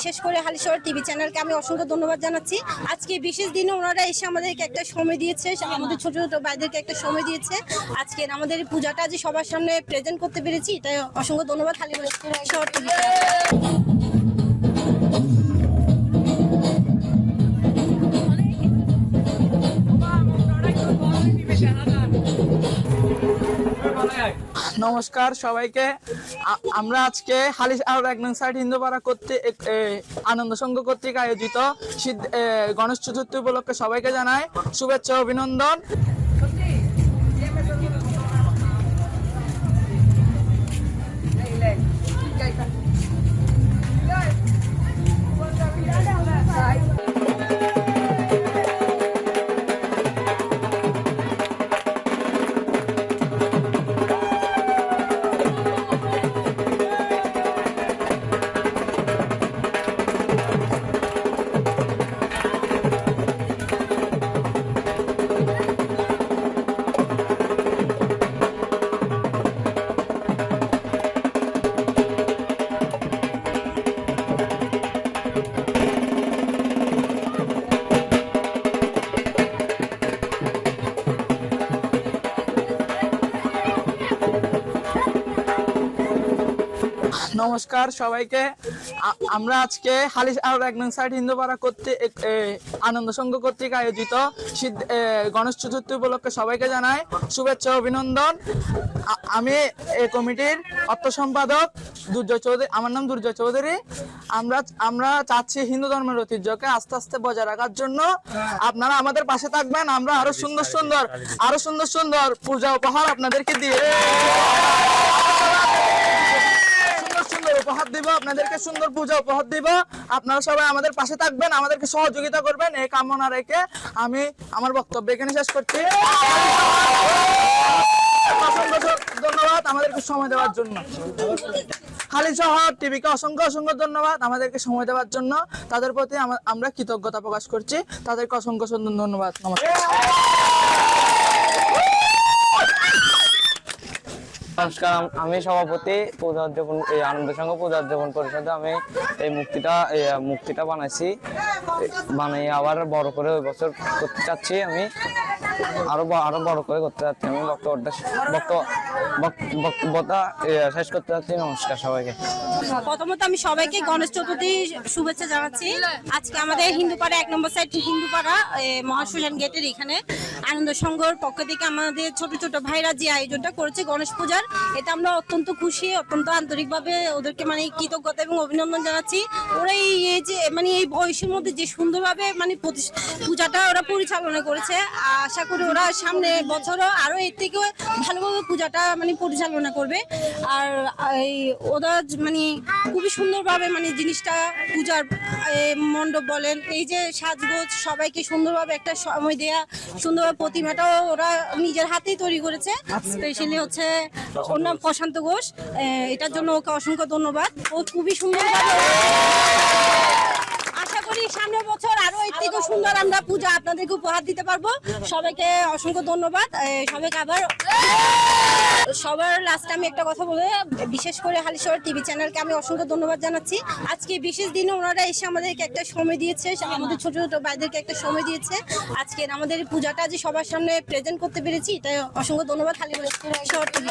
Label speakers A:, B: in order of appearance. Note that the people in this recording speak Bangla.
A: বিশেষ করে হালিশহর টিভি চ্যানেলকে আমি অসংখ্য ধন্যবাদ জানাচ্ছি। আজকে বিশেষ দিনে ওনারা এসে আমাদেরকে একটা সময় দিয়েছে, আমাদের ছোট ছোট ভাইদেরকে একটা সময় দিয়েছে। আজকে আমাদের পূজাটা যে সবার সামনে প্রেজেন্ট করতে পেরেছি এটা অসংখ্য ধন্যবাদ হালিশহর টিভি
B: নমস্কার সবাইকে। আমরা আজকে হালিশ আর এক নং সাইড হিন্দুপাড়া করতে আনন্দ সংঘ কর্তৃক আয়োজিত গণেশ চতুর্থী উপলক্ষে সবাইকে জানাই শুভেচ্ছা, অভিনন্দন। নমস্কার সবাইকে। আমরা আজকে হালিশ আর এক নং সাইড হিন্দুপাড়া এ, আনন্দ সংঘ কর্তৃক আয়োজিত গণেশ চতুর্থী উপলক্ষে সবাইকে জানাই শুভেচ্ছা অভিনন্দন। আমি এই কমিটির অর্থ সম্পাদক দুর্জয় চৌধুরী আমার নাম দুর্জয় চৌধুরী। আমরা আমরা চাচ্ছি হিন্দু ধর্মের ঐতিহ্যকে আস্তে আস্তে বজায় রাখার জন্য। আপনারা আমাদের পাশে থাকবেন আমরা আরও সুন্দর সুন্দর আরও সুন্দর সুন্দর পূজা উপহার আপনাদেরকে দিয়ে উপহার দিব, আপনাদেরকে সুন্দর পূজা উপহার দিব। আপনারা সবাই আমাদের পাশে থাকবেন, আমাদেরকে সহযোগিতা করবেন। এই কামনা রেখে আমি আমার বক্তব্য এখানে শেষ করছি। ধন্যবাদ আমাদেরকে সময় দেওয়ার জন্য। খালি শহর টিভিকে অসংখ্য অসংখ্য ধন্যবাদ আমাদেরকে সময় দেওয়ার জন্য। তাদের প্রতি আমরা কৃতজ্ঞতা প্রকাশ করছি। তাদেরকে অসংখ্য ধন্যবাদ। নমস্কার।
C: নমস্কার আমি সভাপতি, পূজা উদযাপন এই আনন্দ সংঘ পূজা উদযাপন পরিষদে আমি এই মুক্তিটা মুক্তিটা বানাইছি। বানাই আবার বড় করে ওই বছর করতে চাচ্ছি আমি। আরও আরও বড় করে করতে চাচ্ছি আমি বক্তব্যটা বক্তব্য বক- বক্তব্যটা শেষ করতে চাচ্ছি। নমস্কার সবাইকে।
A: প্রথমত আমি সবাইকে গণেশ চতুর্থী শুভেচ্ছা জানাচ্ছি। আজকে আমাদের হিন্দুপাড়া, এক নম্বর সাইড হিন্দুপাড়া মহাশ্মশান গেটের এখানে আনন্দ সংঘর পক্ষ থেকে আমাদের ছোট ছোট ভাইরা যে আয়োজনটা করেছে গণেশ পূজার আমরা অত্যন্ত খুশি, অত্যন্ত আন্তরিকভাবে ওদেরকে মানে কৃতজ্ঞতা এবং অভিনন্দন জানাচ্ছি। ওরা এই যে মানে এই বয়সের মধ্যে যে সুন্দরভাবে মানে পূজাটা ওরা পরিচালনা করেছে। আশা করি ওরা সামনে বছরও আরও এর থেকে ভালোভাবে পূজাটা মানে পরিচালনা করবে। আর এই ওরা মানে খুবই সুন্দরভাবে মানে জিনিসটা পূজার মণ্ডপ বলেন, এই যে সাজগোজ সবাইকে সুন্দরভাবে একটা সময় দেয়া, সুন্দরভাবে প্রতিমাটাও ওরা নিজের হাতেই তৈরি করেছে। স্পেশালি হচ্ছে ওর নাম প্রশান্ত ঘোষ। এটার জন্য ওকে অসংখ্য ধন্যবাদ। ও খুবই সুন্দরভাবে আশা করি সামনের বছর আরও এর সুন্দর আমরা পূজা আপনাদেরকে উপহার দিতে পারব। সবাইকে অসংখ্য ধন্যবাদ। সবাইকে আবার সবার লাস্টে আমি একটা কথা বলে বিশেষ করে হালিশহর টিভি চ্যানেলকে আমি অসংখ্য ধন্যবাদ জানাচ্ছি। আজকে বিশেষ দিনে ওনারা এসে আমাদেরকে একটা সময় দিয়েছে। আমাদের ছোট ছোট ভাইদেরকে একটা সময় দিয়েছে। আজকে আমাদের পূজাটা যে সবার সামনে প্রেজেন্ট করতে পেরেছি এটা অসংখ্য ধন্যবাদ হালিশহর টিভি